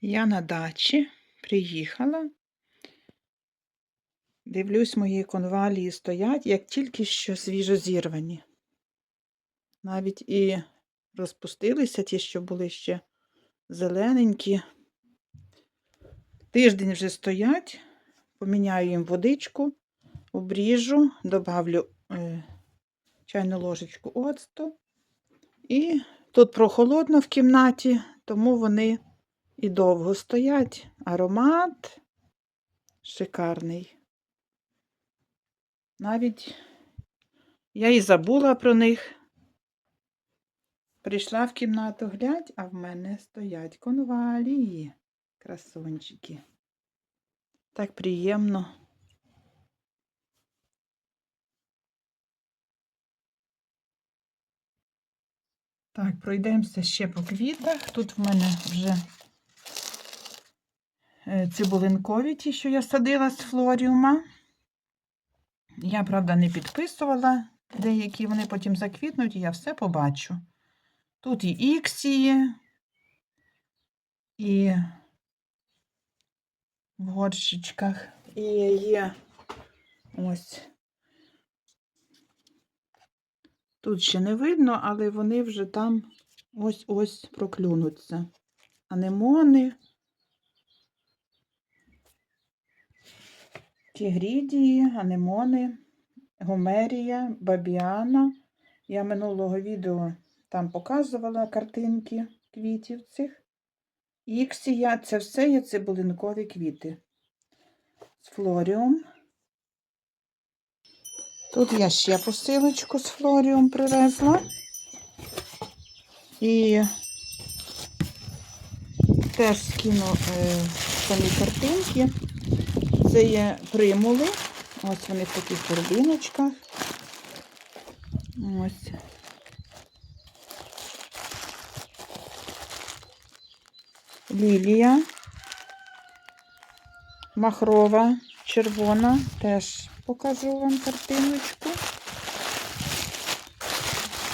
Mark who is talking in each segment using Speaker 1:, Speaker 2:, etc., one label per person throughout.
Speaker 1: Я на дачі приїхала. Дивлюсь, мої конвалії стоять, як тільки що свіжо зірвані. Навіть і розпустилися ті, що були ще зелененькі. Тиждень вже стоять, поміняю їм водичку, обріжу, добавлю е, чайну ложечку оцту. І тут прохолодно в кімнаті, тому вони і довго стоять. Аромат шикарний. Навіть я і забула про них. Прийшла в кімнату глядь, а в мене стоять конвалії, красунчики. Так приємно. Так, пройдемося ще по квітах. Тут в мене вже цибулинкові ті, що я садила з флоріума. Я, правда, не підписувала деякі, вони потім заквітнуть, і я все побачу. Тут і іксії, і в горщичках, і є ось. Тут ще не видно, але вони вже там ось-ось проклюнуться. Анемони, тігрідії, анемони, гомерія, бабіана. Я минулого відео там показувала картинки квітів цих. Іксія це все є цибулинкові квіти. З флоріум. Тут я ще посилочку з флоріум привезла. І теж скину е, самі картинки. Це є примули. Ось вони в таких торбиночках. Ось. Лілія. Махрова, червона, теж покажу вам картиночку.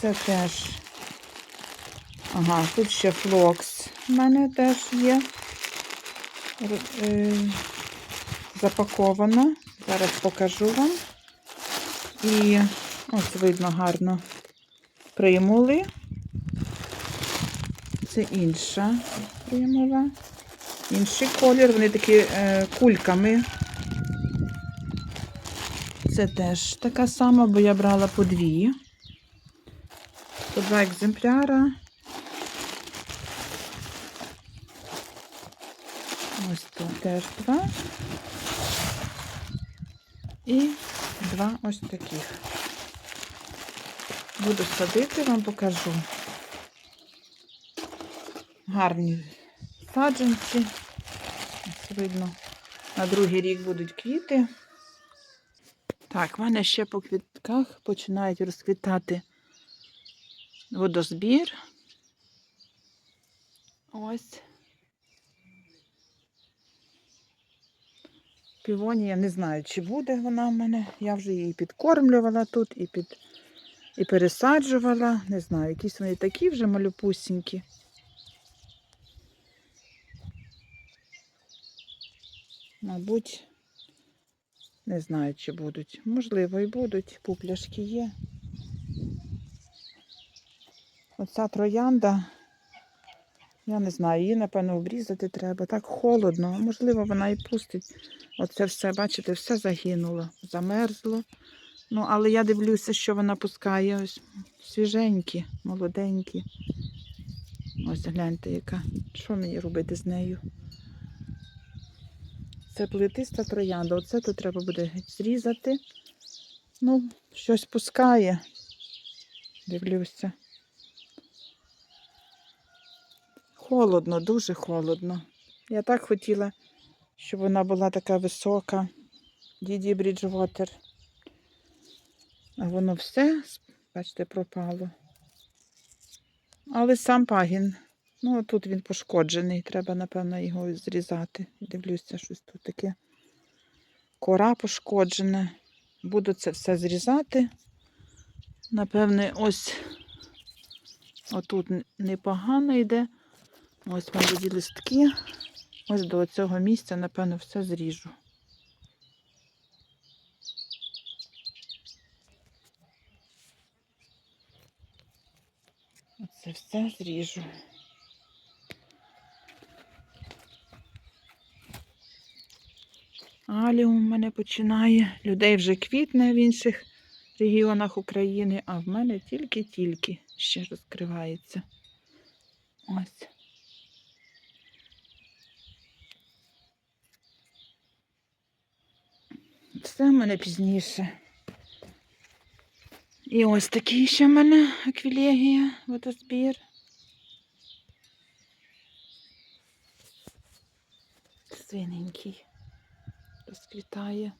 Speaker 1: Це теж. Ага, тут ще флокс в мене теж є. Запаковано. Зараз покажу вам. І ось видно гарно примули. Це інша примула. Інший колір, вони такі е, кульками. Це теж така сама, бо я брала по дві. По два екземпляра. Ось тут теж два. І два ось таких. Буду садити, вам покажу. Гарні саджанці. Ось видно, на другий рік будуть квіти. Так, в мене ще по квітках починають розквітати водозбір. Ось. Півонія, не знаю, чи буде вона в мене. Я вже її підкормлювала тут і під і пересаджувала. Не знаю, якісь вони такі вже малюпусінькі. Мабуть, не знаю, чи будуть. Можливо, і будуть. Пупляшки є. Оця троянда, я не знаю, її, напевно, обрізати треба. Так холодно, можливо, вона і пустить. Оце все, бачите, все загинуло, замерзло. Ну, але я дивлюся, що вона пускає. Ось свіженькі, молоденькі. Ось гляньте, яка. Що мені робити з нею? Це плетиста троянда. Оце тут треба буде зрізати. Ну, щось пускає. Дивлюся. Холодно, дуже холодно. Я так хотіла, щоб вона була така висока. Діді Бріджвотер. А воно все, бачите, пропало. Але сам пагін. Ну, тут він пошкоджений, треба, напевно, його зрізати. Дивлюся, щось тут таке. Кора пошкоджена. Буду це все зрізати. Напевне, ось отут непогано йде. Ось молоді листки. Ось до цього місця, напевно, все зріжу. Оце все зріжу. Аліум в мене починає. Людей вже квітне в інших регіонах України, а в мене тільки-тільки ще розкривається. Ось. Все в мене пізніше. І ось такий ще в мене аквілегія, водозбір. Синенький. Розквітає.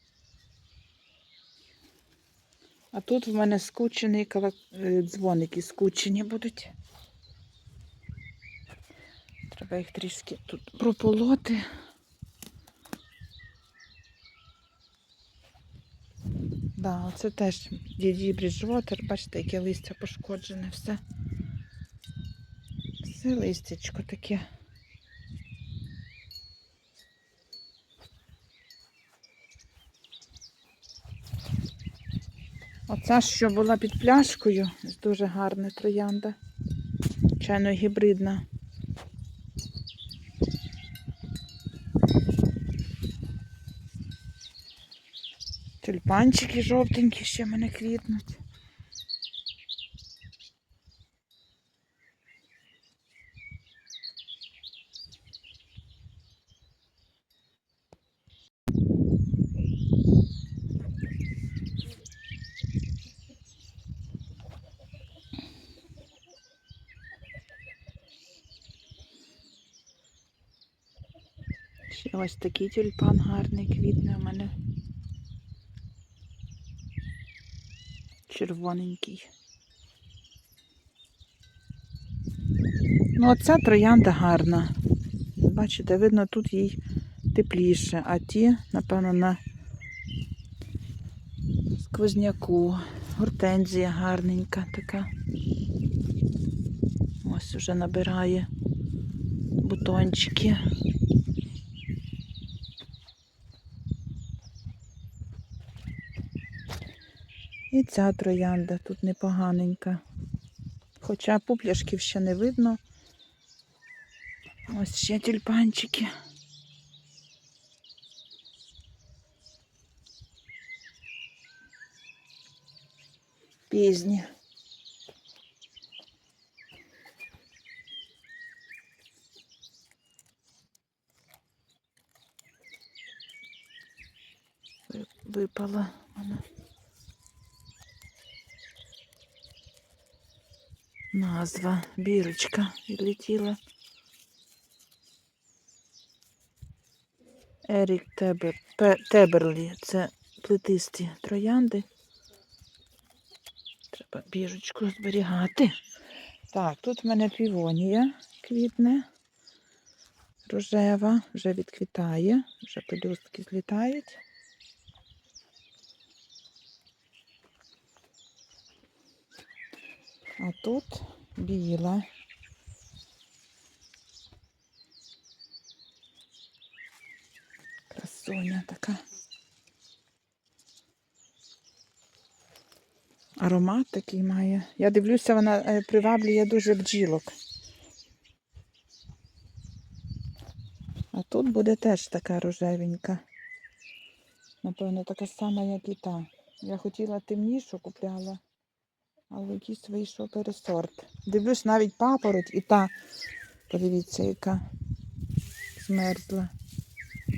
Speaker 1: А тут в мене скучений кала... е, дзвоники скучені будуть. Треба їх трішки тут прополоти. Да, оце теж діді Бріджвотер. Бачите, яке листя пошкоджене все. Все листячко таке. Оця, що була під пляшкою, дуже гарна троянда. Чайно гібридна. Тюльпанчики жовтенькі ще в мене квітнуть. Ось такий тюльпан гарний квітне в мене. Червоненький. Ну, оця троянда гарна. Бачите, видно, тут їй тепліше, а ті, напевно, на сквозняку. Гортензія гарненька така. Ось уже набирає бутончики. І ця троянда тут непоганенька. Хоча пупляшків ще не видно. Ось ще тюльпанчики. Пізні. Випала вона. Назва бірочка відлетіла. Ерік Тебер, Теберлі. Це плетисті троянди. Треба бірочку зберігати. Так, тут в мене півонія квітне. Рожева, вже відквітає, вже пелюстки злітають. А тут біла. Красуня така. Аромат такий має. Я дивлюся, вона е, приваблює дуже бджілок. А тут буде теж така рожевенька. Напевно, така сама, як і та. Я хотіла темнішу, купляла, але якийсь вийшов пересорт. Дивлюсь, навіть папороть і та, подивіться, яка змерзла.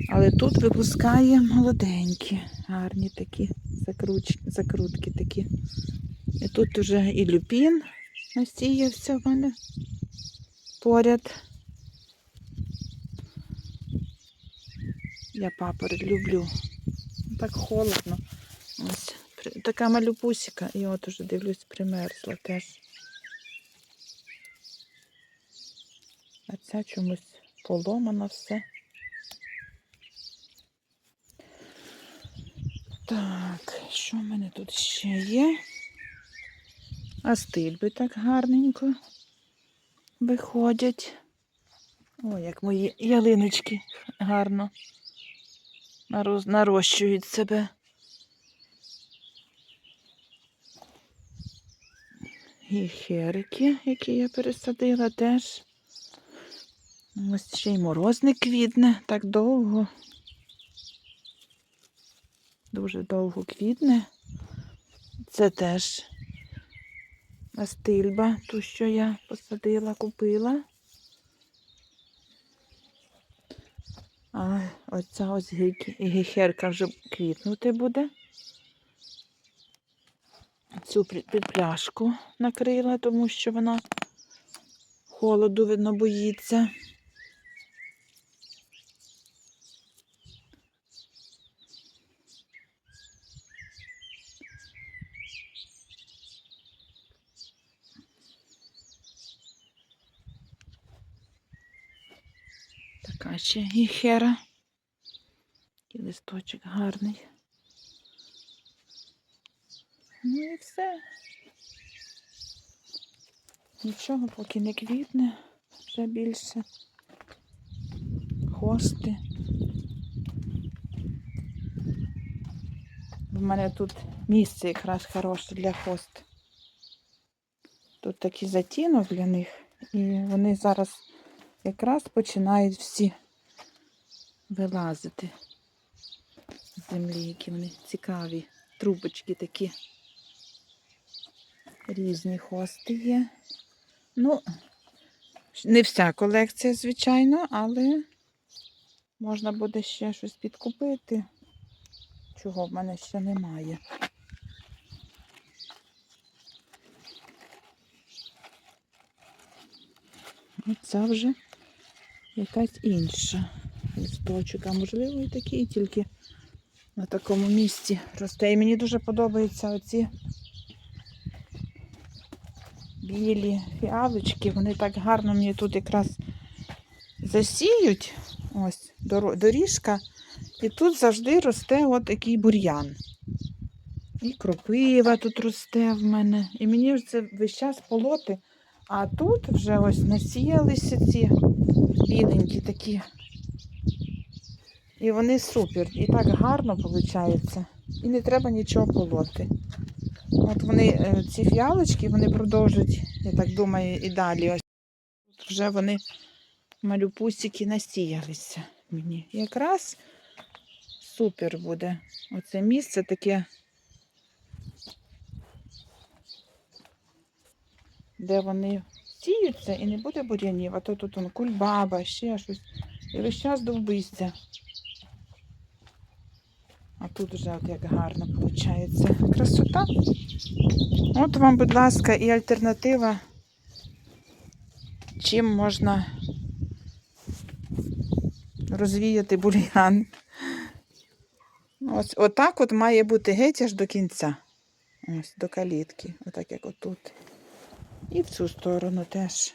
Speaker 1: Але тут випускає молоденькі, гарні такі закруч... закрутки такі. І тут уже і люпін насіявся в мене поряд. Я папороть люблю. Так холодно. Ось така малюпусіка. І от уже дивлюсь, примерзла теж. А ця чомусь поломана все. Так, що в мене тут ще є? А стильби так гарненько виходять. Ой, як мої ялиночки гарно нарощують себе. І херики, які я пересадила теж. Ось ще й морозник квітне так довго. Дуже довго квітне. Це теж астильба, ту, що я посадила, купила. А оця ось гіхерка вже квітнути буде. Цю під під накрила, тому що вона холоду, видно, боїться. Така ще гіхера. І листочок гарний. Ну і все. Нічого поки не квітне, вже більше. Хости. В мене тут місце якраз хороше для хост. Тут такий затінок для них. І вони зараз якраз починають всі вилазити з землі, які вони цікаві. Трубочки такі. Різні хости є. Ну, не вся колекція, звичайно, але можна буде ще щось підкупити, чого в мене ще немає. Оце вже якась інша листочок, а можливо і такий, тільки на такому місці росте. І мені дуже подобаються оці білі фіалочки. Вони так гарно мені тут якраз засіють. Ось доріжка. І тут завжди росте от такий бур'ян. І кропива тут росте в мене. І мені це весь час полоти. А тут вже ось насіялися ці біленькі такі. І вони супер. І так гарно виходить. І не треба нічого полоти. От вони, е, ці фіалочки, вони продовжують, я так думаю, і далі. Ось тут вже вони малюпусики насіялися мені. Якраз супер буде. Оце місце таке, де вони сіються і не буде бур'янів, а то тут он, кульбаба, ще щось. І весь час довбиться. А тут вже от як гарно виходить. Красота. От вам, будь ласка, і альтернатива, чим можна розвіяти бур'ян. Ось отак от має бути геть аж до кінця. Ось до калітки. Отак як отут. І в цю сторону теж.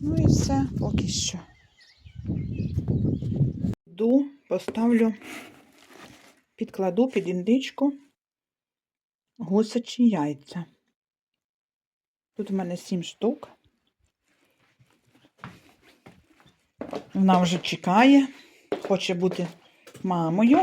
Speaker 1: Ну і все поки що. Йду, поставлю, підкладу під індичку гусячі яйця. Тут в мене сім штук. Вона вже чекає, хоче бути мамою.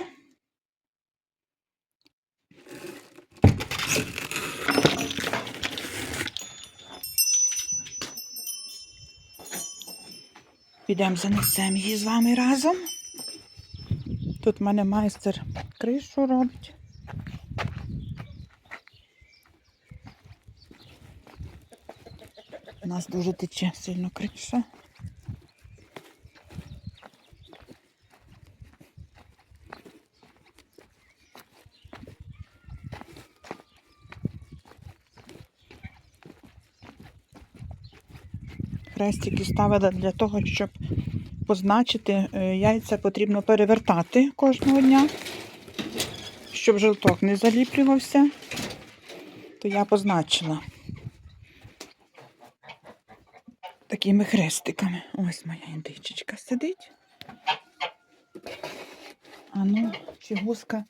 Speaker 1: Підемо занесемо її з вами разом. Тут в мене майстер кришу робить. У нас дуже тече сильно криша. Хрестики ставила для того, щоб позначити, е, яйця потрібно перевертати кожного дня, щоб жовток не заліплювався, то я позначила такими хрестиками. Ось моя індичечка сидить. А ну, чи гуска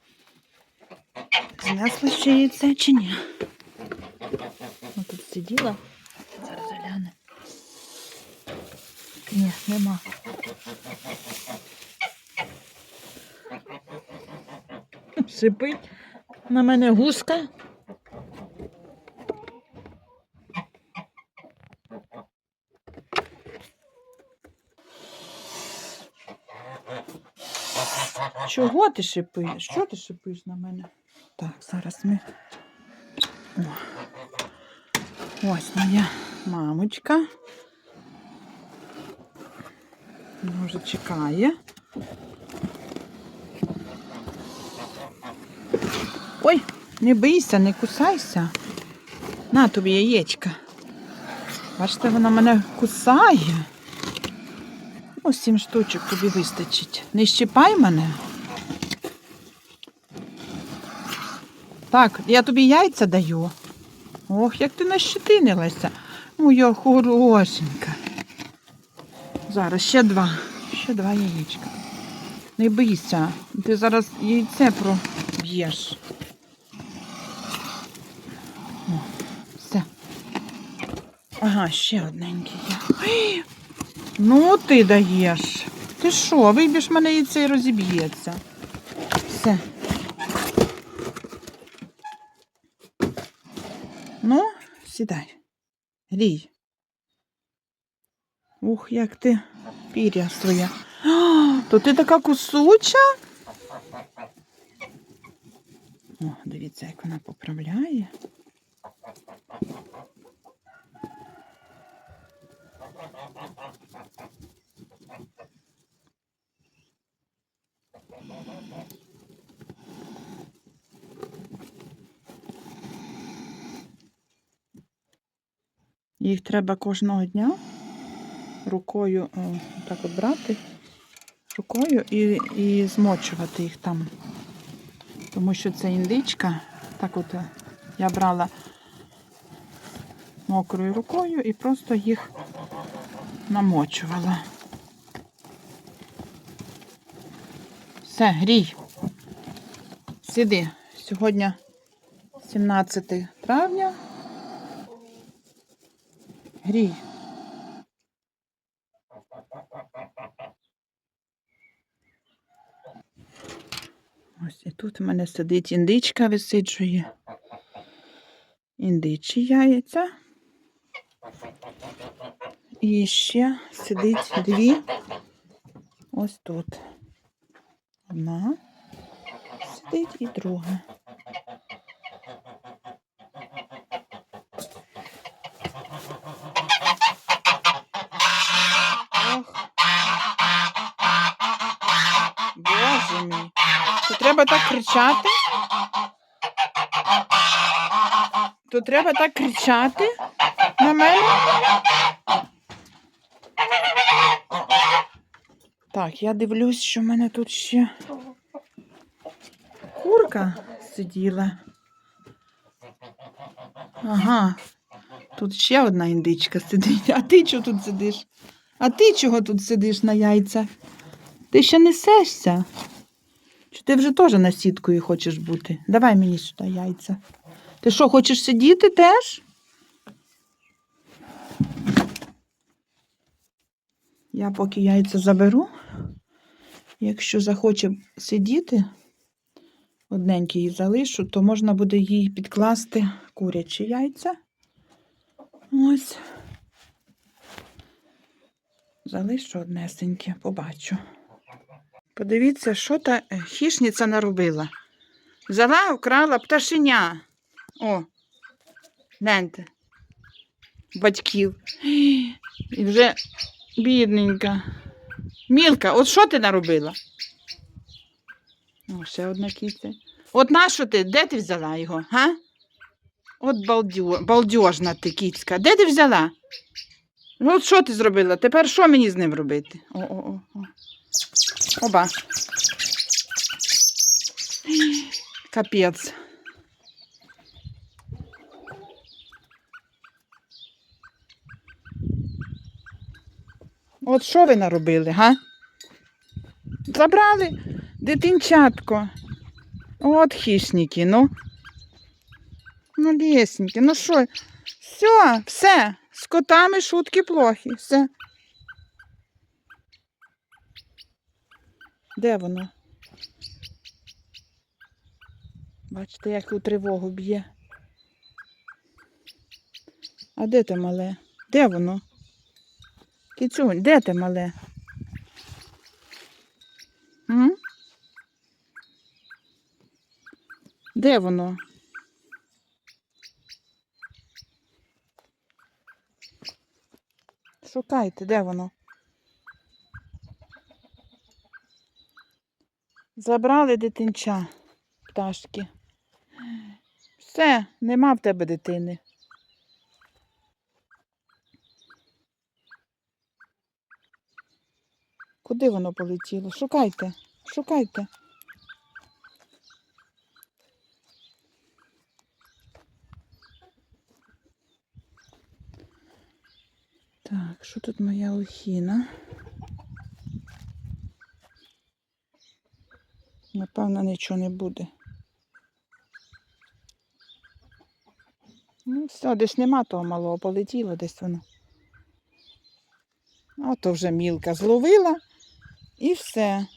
Speaker 1: знесла ще яйце, чи ні? От тут сиділа. Зараз загляну. Ні, нема. Шипить на мене гуска. Чого ти шипиш? Що ти шипиш на мене? Так, зараз ми. О. Ось моя мамочка. Вже чекає. Ой, не бийся, не кусайся. На тобі яєчка. Бачите, вона мене кусає. Ось сім штучок тобі вистачить. Не щипай мене. Так, я тобі яйця даю. Ох, як ти нащетинилася. Моя хорошенька. Зараз ще два. Ще два яєчка. Не бийся, ти зараз яйце проб'єш. Все. Ага, ще одненький є. Ну, ти даєш. Ти що, вибіж мене яйце і розіб'ється. Все. Ну, сідай. Рій. Ух, як ти пір'я своє. То ти така кусуча? О, дивіться, як вона поправляє. Їх треба кожного дня рукою так от брати, рукою і, і змочувати їх там. Тому що це індичка. Так от е, я брала мокрою рукою і просто їх намочувала. Все, грій. Сиди. Сьогодні 17 травня. Грій. Тут у мене сидить індичка, висиджує. Індичі яйця. І ще сидить дві. Ось тут. Одна сидить і друга. Ох. Мій. То треба так кричати. То треба так кричати на мене. Так, я дивлюсь, що в мене тут ще курка сиділа. Ага. Тут ще одна індичка сидить. А ти чого тут сидиш? А ти чого тут сидиш на яйцях? Ти ще несешся? Чи ти вже теж на сіткою хочеш бути? Давай мені сюди яйця. Ти що, хочеш сидіти теж? Я поки яйця заберу. Якщо захоче сидіти, одненькі її залишу, то можна буде їй підкласти курячі яйця. Ось. Залишу однесеньке, побачу. Подивіться, що та е, хішниця наробила. Взяла, вкрала пташеня. О, гляньте. Батьків. І вже бідненька. Мілка, от що ти наробила? О, ще одна кіця. От нащо ти? Де ти взяла його? Га? От балдю... балдюжна ти кіцька. Де ти взяла? Ну, от що ти зробила? Тепер що мені з ним робити? О-о-о. Оба. Капець. От що ви наробили, га? Забрали дитинчатко. От хищники, ну. Ну, лесеньки, ну що, Все, все. З котами шутки плохі. Все. Де воно? Бачите, як у тривогу б'є. А де те мале? Де воно? Кіцюнь, де те мале? М? Де воно? Шукайте, де воно? Забрали дитинча, пташки. Все, нема в тебе дитини. Куди воно полетіло? Шукайте, шукайте. Так, що тут моя лохіна? Напевно, нічого не буде. Ну, все, десь нема того малого, полетіло десь воно. Ото вже мілка зловила і все.